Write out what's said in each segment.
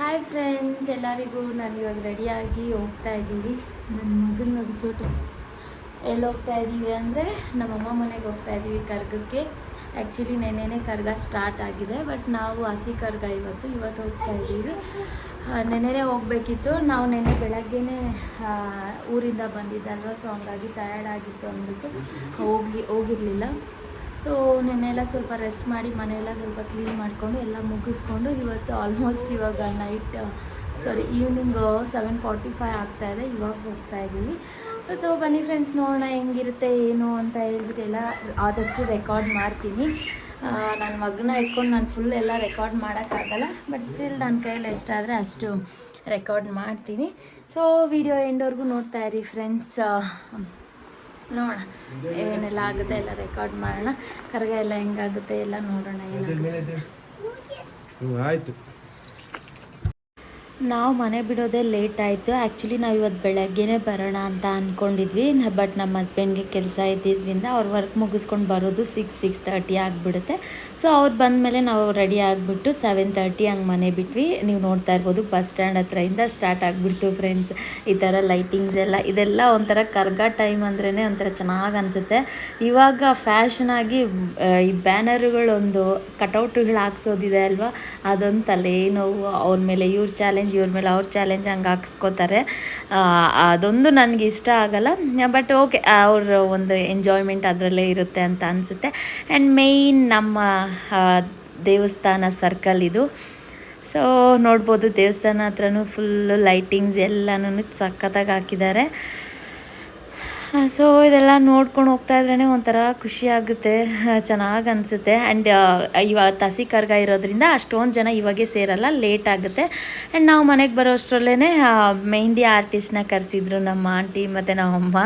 Hi friends ಎಲ್ಲರಿಗೂ ನಾನು ಇವಾಗ ರೆಡಿಯಾಗಿ ಹೋಗ್ತಾ ಇದ್ದೀವಿ ನನ್ನ ಮಗನ ನೋಡಿ ಚೋಟ. ಎಲ್ಲಿ ಹೋಗ್ತಾ ಇದ್ದೀವಿ ಅಂದರೆ ನಮ್ಮಮ್ಮ ಮನೆಗೆ ಹೋಗ್ತಾ ಇದ್ದೀವಿ ಕರ್ಗಕ್ಕೆ. ಆ್ಯಕ್ಚುಲಿ ನೆನ್ನೆನೇ ಕರ್ಗ ಸ್ಟಾರ್ಟ್ ಆಗಿದೆ ಬಟ್ ನಾವು ಹಸಿ ಕರ್ಗ ಇವತ್ತು ಇವತ್ತು ಹೋಗ್ತಾ ಇದ್ದೀವಿ ನೆನ್ನೆನೇ ಹೋಗಬೇಕಿತ್ತು. ನಾವು ನೆನ್ನೆ ಬೆಳಗ್ಗೆನೇ ಊರಿಂದ ಬಂದಿದ್ದಲ್ವ ಸೊ ಹಂಗಾಗಿ ಟಯರ್ಡ್ ಆಗಿತ್ತು ಅಂದ್ಬಿಟ್ಟು ಹೋಗಿ ಹೋಗಿರಲಿಲ್ಲ. ಸೊ ನೆನ್ನೆಲ್ಲ ಸ್ವಲ್ಪ ರೆಸ್ಟ್ ಮಾಡಿ, ಮನೆಯೆಲ್ಲ ಸ್ವಲ್ಪ ಕ್ಲೀನ್ ಮಾಡಿಕೊಂಡು, ಎಲ್ಲ ಮುಗಿಸ್ಕೊಂಡು ಇವತ್ತು ಆಲ್ಮೋಸ್ಟ್ ಇವಾಗ night sorry evening seven forty five ಆಗ್ತಾಯಿದೆ ಇವಾಗ ಹೋಗ್ತಾ ಇದ್ದೀವಿ. ಸೊ ಬನ್ನಿ ಫ್ರೆಂಡ್ಸ್ ನೋಡೋಣ ಹೆಂಗಿರುತ್ತೆ, ಏನು ಅಂತ ಹೇಳ್ಬಿಟ್ಟು ಎಲ್ಲ ಆದಷ್ಟು ರೆಕಾರ್ಡ್ ಮಾಡ್ತೀನಿ. ನನ್ನ ಮಗನ ಇಟ್ಕೊಂಡು ನಾನು ಫುಲ್ ಎಲ್ಲ ರೆಕಾರ್ಡ್ ಮಾಡೋಕ್ಕಾಗಲ್ಲ ಬಟ್ ಸ್ಟಿಲ್ ನನ್ನ ಕೈಯಲ್ಲಿ ಎಷ್ಟಾದರೆ ಅಷ್ಟು ರೆಕಾರ್ಡ್ ಮಾಡ್ತೀನಿ. ಸೊ ವಿಡಿಯೋ ಎಂಡೋರ್ಗೂ ನೋಡ್ತಾ ಇರಿ ಫ್ರೆಂಡ್ಸ್ ನೋಡೋಣ. ಏನೆಲ್ಲ ಆಗುತ್ತೆ ಎಲ್ಲ ರೆಕಾರ್ಡ್ ಮಾಡೋಣ. ಕರ್ಗ ಎಲ್ಲ ಹೆಂಗಾಗುತ್ತೆ ಎಲ್ಲ ನೋಡೋಣ ಏನಾಗುತ್ತೆ. ಆಯಿತು. ನಾವು ಮನೆ ಬಿಡೋದೇ ಲೇಟ್ ಆಯಿತು. ಆ್ಯಕ್ಚುಲಿ ನಾವು ಇವತ್ತು ಬೆಳಗ್ಗೆನೇ ಬರೋಣ ಅಂತ ಅಂದ್ಕೊಂಡಿದ್ವಿ ಬಟ್ ನಮ್ಮ ಹಸ್ಬೆಂಡ್ಗೆ ಕೆಲಸ ಇದ್ದಿದ್ದರಿಂದ ಅವ್ರ ವರ್ಕ್ ಮುಗಿಸ್ಕೊಂಡು ಬರೋದು ಸಿಕ್ಸ್ ಸಿಕ್ಸ್ ತರ್ಟಿ ಆಗಿಬಿಡುತ್ತೆ. ಸೊ ಅವ್ರು ಬಂದಮೇಲೆ ನಾವು ರೆಡಿ ಆಗಿಬಿಟ್ಟು ಸೆವೆನ್ ತರ್ಟಿ ಹಂಗೆ ಮನೆ ಬಿಟ್ವಿ. ನೀವು ನೋಡ್ತಾ ಇರ್ಬೋದು ಬಸ್ ಸ್ಟ್ಯಾಂಡ್ ಹತ್ರದಿಂದ ಸ್ಟಾರ್ಟ್ ಆಗಿಬಿಡ್ತು ಫ್ರೆಂಡ್ಸ್ ಈ ಥರ ಲೈಟಿಂಗ್ಸ್ ಎಲ್ಲ, ಇದೆಲ್ಲ ಒಂಥರ ಕರ್ಗ ಟೈಮ್ ಅಂದ್ರೇ ಒಂಥರ ಚೆನ್ನಾಗಿ ಅನಿಸುತ್ತೆ. ಇವಾಗ ಫ್ಯಾಷನ್ ಆಗಿ ಈ ಬ್ಯಾನರ್ಗಳೊಂದು ಕಟೌಟ್ಗಳು ಹಾಕ್ಸೋದಿದೆ ಅಲ್ವಾ? ಅದೊಂದು ತಲೆನೋವು. ಅವ್ರ ಮೇಲೆ ಇವ್ರ ಚಾಲೆಂಜ್ ಇವ್ರ ಮೇಲೆ ಅವ್ರ ಚಾಲೆಂಜ್ ಹಂಗೆ ಹಾಕ್ಸ್ಕೋತಾರೆ. ಅದೊಂದು ನನಗೆ ಇಷ್ಟ ಆಗಲ್ಲ. ಬಟ್ ಓಕೆ ಅವ್ರ ಒಂದು ಎಂಜಾಯ್ಮೆಂಟ್ ಅದರಲ್ಲೇ ಇರುತ್ತೆ ಅಂತ ಅನಿಸುತ್ತೆ. ಆ್ಯಂಡ್ ಮೇಯ್ನ್ ನಮ್ಮ ದೇವಸ್ಥಾನ ಸರ್ಕಲ್ ಇದು. ಸೊ ನೋಡ್ಬೋದು ದೇವಸ್ಥಾನ ಹತ್ರನೂ ಫುಲ್ಲು ಲೈಟಿಂಗ್ಸ್ ಎಲ್ಲನೂ ಸಖತ್ತಾಗಿ ಹಾಕಿದ್ದಾರೆ. ಸೊ ಇದೆಲ್ಲ ನೋಡ್ಕೊಂಡು ಹೋಗ್ತಾ ಇದ್ರೇ ಒಂಥರ ಖುಷಿ ಆಗುತ್ತೆ. ಚೆನ್ನಾಗಿ ಅನಿಸುತ್ತೆ. ಆ್ಯಂಡ್ ಇವಾಗ ತಸಿ ಕರ್ಗ ಇರೋದ್ರಿಂದ ಅಷ್ಟೊಂದು ಜನ ಇವಾಗೆ ಸೇರಲ್ಲ ಲೇಟ್ ಆಗುತ್ತೆ. ಆ್ಯಂಡ್ ನಾವು ಮನೆಗೆ ಬರೋ ಅಷ್ಟರಲ್ಲೇ ಮೆಹಂದಿ ಆರ್ಟಿಸ್ಟ್ನ ಕರೆಸಿದ್ರು ನಮ್ಮ ಆಂಟಿ ಮತ್ತು ನಮ್ಮಮ್ಮ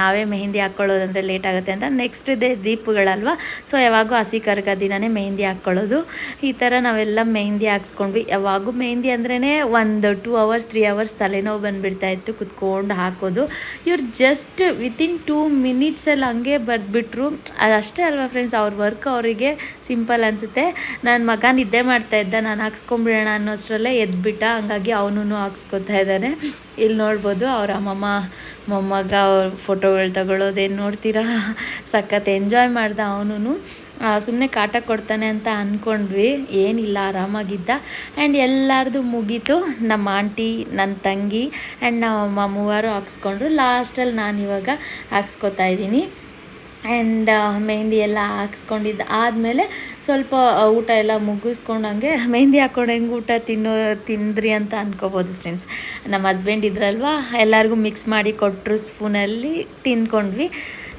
ನಾವೇ ಮೆಹಂದಿ ಹಾಕ್ಕೊಳ್ಳೋದಂದರೆ ಲೇಟ್ ಆಗುತ್ತೆ ಅಂತ. ನೆಕ್ಸ್ಟ್ ಇದೆ ದೀಪಗಳಲ್ವ? ಸೊ ಯಾವಾಗೂ ಹಸಿ ಕರ್ಗ ದಿನನೇ ಮೆಹಂದಿ ಹಾಕ್ಕೊಳ್ಳೋದು ಈ ಥರ ನಾವೆಲ್ಲ ಮೆಹಂದಿ ಹಾಕ್ಸ್ಕೊಂಡ್ವಿ. ಯಾವಾಗೂ ಮೆಹಂದಿ ಅಂದ್ರೇ ಒಂದು ಟೂ ಅವರ್ಸ್ ತ್ರೀ ಅವರ್ಸ್ ತಲೆನೋವು ಬಂದುಬಿಡ್ತಾಯಿತ್ತು ಕುತ್ಕೊಂಡು ಹಾಕೋದು. ಇವ್ರು ಜಸ್ಟ್ ವಿತಿನ್ ಟೂ ಮಿನಿಟ್ಸಲ್ಲಿ ಹಂಗೆ ಬರೆದ್ಬಿಟ್ರು. ಅಷ್ಟೇ ಅಲ್ವಾ ಫ್ರೆಂಡ್ಸ್ ಅವ್ರ ವರ್ಕ್ ಅವರಿಗೆ ಸಿಂಪಲ್ ಅನಿಸುತ್ತೆ. ನನ್ನ ಮಗ ನಿದ್ದೆ ಮಾಡ್ತಾ ಇದ್ದ, ನಾನು ಹಾಕ್ಸ್ಕೊಂಬಿಡೋಣ ಅನ್ನೋಷ್ಟರಲ್ಲೇ ಎದ್ಬಿಟ್ಟ, ಹಂಗಾಗಿ ಅವನು ಹಾಕ್ಸ್ಕೊತಾ ಇದ್ದಾನೆ. ಇಲ್ಲಿ ನೋಡ್ಬೋದು ಅವ್ರ ಅಮ್ಮಮ್ಮ, ಮೊಮ್ಮಗ, ಅವ್ರ ಫೋಟೋಗಳು ತಗೊಳ್ಳೋದೇನು ನೋಡ್ತೀರಾ? ಸಖತ್ ಎಂಜಾಯ್ ಮಾಡ್ದೆ ಅವನು ಸುಮ್ಮನೆ ಕಾಟ ಕೊಡ್ತಾನೆ ಅಂತ ಅಂದ್ಕೊಂಡ್ವಿ ಏನಿಲ್ಲ, ಆರಾಮಾಗಿದ್ದ. ಆ್ಯಂಡ್ ಎಲ್ಲರದು ಮುಗೀತು. ನಮ್ಮ ಆಂಟಿ ನನ್ನ ತಂಗಿ ಆ್ಯಂಡ್ ನಮ್ಮ ಮೂವರು ಹಾಕ್ಸ್ಕೊಂಡ್ರು. ಲಾಸ್ಟಲ್ಲಿ ನಾನು ಇವಾಗ ಹಾಕ್ಸ್ಕೊತಾ ಇದ್ದೀನಿ. ಆ್ಯಂಡ್ ಮೆಹಂದಿ ಎಲ್ಲ ಹಾಕ್ಸ್ಕೊಂಡಿದ್ದು. ಆದಮೇಲೆ ಸ್ವಲ್ಪ ಊಟ ಎಲ್ಲ ಮುಗಿಸ್ಕೊಂಡಂಗೆ ಮೆಹಂದಿ ಹಾಕ್ಕೊಂಡು ಹೆಂಗೆ ಊಟ ತಿನ್ನೋ, ತಿಂದ್ರಿ ಅಂತ ಅನ್ಕೋಬೋದು ಫ್ರೆಂಡ್ಸ್ ನಮ್ಮ ಹಸ್ಬೆಂಡ್ ಇದ್ರಲ್ವಾ? ಎಲ್ಲರಿಗೂ ಮಿಕ್ಸ್ ಮಾಡಿ ಕೊಟ್ಟರು ಸ್ಪೂನಲ್ಲಿ ತಿಂದ್ಕೊಂಡ್ವಿ.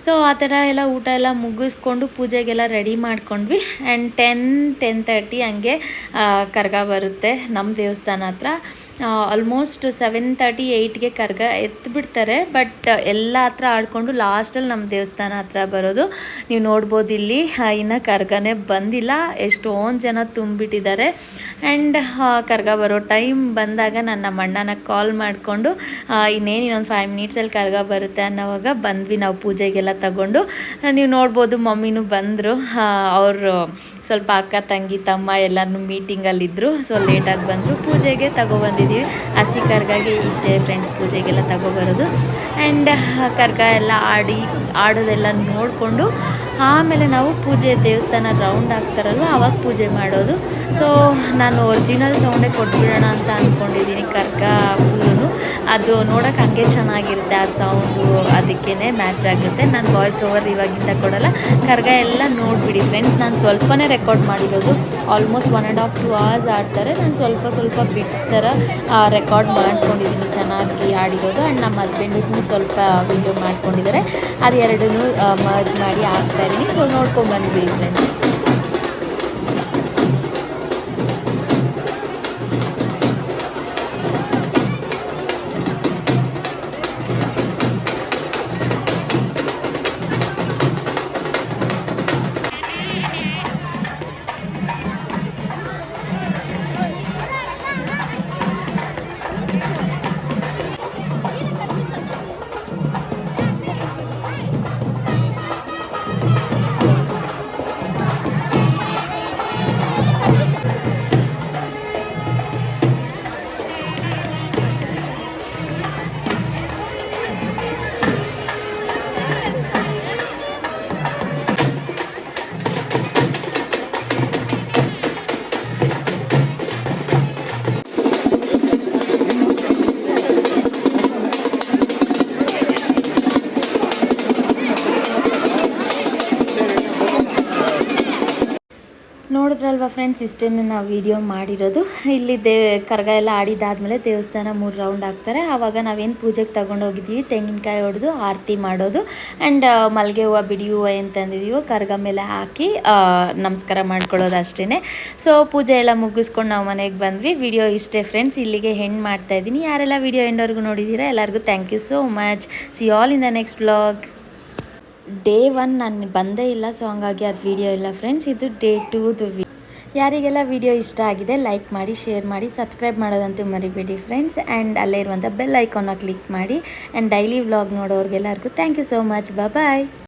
ಸೊ ಆ ಥರ ಎಲ್ಲ ಊಟ ಎಲ್ಲ ಮುಗಿಸ್ಕೊಂಡು ಪೂಜೆಗೆಲ್ಲ ರೆಡಿ ಮಾಡ್ಕೊಂಡ್ವಿ. ಆ್ಯಂಡ್ ಟೆನ್ ಟೆನ್ ತರ್ಟಿ ಹಂಗೆ ಕರ್ಗ ಬರುತ್ತೆ ನಮ್ಮ ದೇವಸ್ಥಾನ ಹತ್ರ. ಆಲ್ಮೋಸ್ಟ್ ಸೆವೆನ್ ತರ್ಟಿ ಏಯ್ಟ್ಗೆ ಕರ್ಗ ಎತ್ತಿಬಿಡ್ತಾರೆ ಬಟ್ ಎಲ್ಲ ಹತ್ರ ಆಡಿಕೊಂಡು ಲಾಸ್ಟಲ್ಲಿ ನಮ್ಮ ದೇವಸ್ಥಾನ ಹತ್ರ ಬರೋದು. ನೀವು ನೋಡ್ಬೋದು ಇಲ್ಲಿ ಇನ್ನು ಕರ್ಗನೇ ಬಂದಿಲ್ಲ. ಎಷ್ಟೊಂದು ಜನ ತುಂಬಿಟ್ಟಿದ್ದಾರೆ ಆ್ಯಂಡ್ ಕರ್ಗ ಬರೋ ಟೈಮ್ ಬಂದಾಗ ನನ್ನ ನಮ್ಮ ಕಾಲ್ ಮಾಡಿಕೊಂಡು ಇನ್ನೇನು ಇನ್ನೊಂದು ಫೈವ್ ಮಿನಿಟ್ಸಲ್ಲಿ ಕರ್ಗ ಬರುತ್ತೆ ಅನ್ನೋವಾಗ ಬಂದ್ವಿ ನಾವು ಪೂಜೆಗೆಲ್ಲ ತಗೊಂಡು ಆ, ನೀವು ನೋಡ್ಬೋದು ಮಮ್ಮಿನೂ ಬಂದರು. ಅವರು ಸ್ವಲ್ಪ ಅಕ್ಕ ತಂಗಿ ತಮ್ಮ ಎಲ್ಲರೂ ಮೀಟಿಂಗಲ್ಲಿದ್ದರು ಸೊ ಲೇಟಾಗಿ ಬಂದರು. ಪೂಜೆಗೆ ತಗೊಬಂದಿದ್ದೀವಿ ಹಸಿ ಕರ್ಗಾಗಿ ಇಷ್ಟೇ ಫ್ರೆಂಡ್ಸ್ ಪೂಜೆಗೆಲ್ಲ ತಗೊಬರೋದು. ಆ್ಯಂಡ್ ಕರ್ಗ ಎಲ್ಲ ಆಡಿ ಆಡೋದೆಲ್ಲ ನೋಡಿಕೊಂಡು ಆಮೇಲೆ ನಾವು ಪೂಜೆ ದೇವಸ್ಥಾನ ರೌಂಡ್ ಆಗ್ತಾರಲ್ವ ಅವಾಗ ಪೂಜೆ ಮಾಡೋದು. ಸೊ ನಾನು ಒರಿಜಿನಲ್ ಸೌಂಡೇ ಕೊಟ್ಬಿಡೋಣ ಅಂತ ಫುಲ್ಲು ಅದು ನೋಡೋಕೆ ಹಂಗೆ ಚೆನ್ನಾಗಿರುತ್ತೆ ಆ ಸೌಂಡು ಅದಕ್ಕೇ ಮ್ಯಾಚ್ ಆಗುತ್ತೆ. ನಾನು ವಾಯ್ಸ್ ಓವರ್ ಇವಾಗಿಂದ ಕೊಡಲ್ಲ. ಕರ್ಗ ಎಲ್ಲ ನೋಡಿಬಿಡಿ ಫ್ರೆಂಡ್ಸ್ ನಾನು ಸ್ವಲ್ಪನೇ ರೆಕಾರ್ಡ್ ಮಾಡಿರೋದು. Almost one and half two hours ಆಡ್ತಾರೆ. ನಾನು ಸ್ವಲ್ಪ ಸ್ವಲ್ಪ ಬಿಟ್ಸ್ ಥರ ರೆಕಾರ್ಡ್ ಮಾಡ್ಕೊಂಡಿದ್ದೀನಿ ಚೆನ್ನಾಗಿ ಆಡಿರೋದು. ಆ್ಯಂಡ್ ನಮ್ಮ ಹಸ್ಬೆಂಡು ಸ್ವಲ್ಪ ವಿಡಿಯೋ ಮಾಡ್ಕೊಂಡಿದ್ದಾರೆ ಅದು ಎರಡೂ ಮರ್ಜ್ ಮಾಡಿ ಹಾಕ್ತಾ ಇದ್ದೀನಿ ಸೊ ನೋಡ್ಕೊಂಡು ಬಂದ್ಬಿಡಿ ಅಲ್ವಾ ಫ್ರೆಂಡ್ಸ್ ಇಷ್ಟನ್ನು ನಾವು ವಿಡಿಯೋ ಮಾಡಿರೋದು. ಇಲ್ಲಿ ದೇ ಕರ್ಗ ಎಲ್ಲ ಆಡಿದಾದ್ಮೇಲೆ ದೇವಸ್ಥಾನ ಮೂರು ರೌಂಡ್ ಹಾಕ್ತಾರೆ. ಆವಾಗ ನಾವೇನು ಪೂಜೆಗೆ ತೊಗೊಂಡೋಗಿದ್ದೀವಿ ತೆಂಗಿನಕಾಯಿ ಹೊಡೆದು ಆರತಿ ಮಾಡೋದು. ಆ್ಯಂಡ್ ಮಲ್ಲಿಗೆ ಹೂವು, ಬಿಡಿ ಹೂವು ಏನು ತಂದಿದ್ದೀವೋ ಕರ್ಗ ಮೇಲೆ ಹಾಕಿ ನಮಸ್ಕಾರ ಮಾಡ್ಕೊಳ್ಳೋದು ಅಷ್ಟೇ ಸೊ ಪೂಜೆ ಎಲ್ಲ ಮುಗಿಸ್ಕೊಂಡು ನಾವು ಮನೆಗೆ ಬಂದ್ವಿ. ವಿಡಿಯೋ ಇಷ್ಟೇ ಫ್ರೆಂಡ್ಸ್ ಇಲ್ಲಿಗೆ ಹೆಣ್ಣು ಮಾಡ್ತಾ ಇದ್ದೀನಿ. ಯಾರೆಲ್ಲ ವಿಡಿಯೋ ಎಂಡವರೆಗೂ ನೋಡಿದ್ದೀರಾ ಎಲ್ಲರಿಗೂ thank you so much see all in the next vlog day one ನಾನು ಬಂದೇ ಇಲ್ಲ ಸೊ ಹಂಗಾಗಿ ಅದು ವಿಡಿಯೋ ಇಲ್ಲ ಫ್ರೆಂಡ್ಸ್ ಇದು ಡೇ ಟೂದು ವಿ ಯಾರಿಗೆಲ್ಲ ವಿಡಿಯೋ ಇಷ್ಟ ಆಗಿದೆ ಲೈಕ್ ಮಾಡಿ ಶೇರ್ ಮಾಡಿ ಸಬ್ಸ್ಕ್ರೈಬ್ ಮಾಡೋದಂತೂ ಮರಿಬೇಡಿ ಫ್ರೆಂಡ್ಸ್ ಆ್ಯಂಡ್ ಅಲ್ಲೇ ಇರುವಂಥ ಬೆಲ್ ಐಕಾನ್ನ ಕ್ಲಿಕ್ ಮಾಡಿ. And daily vlog ನೋಡೋರಿಗೆಲ್ಲರಿಗೂ thank you so much bye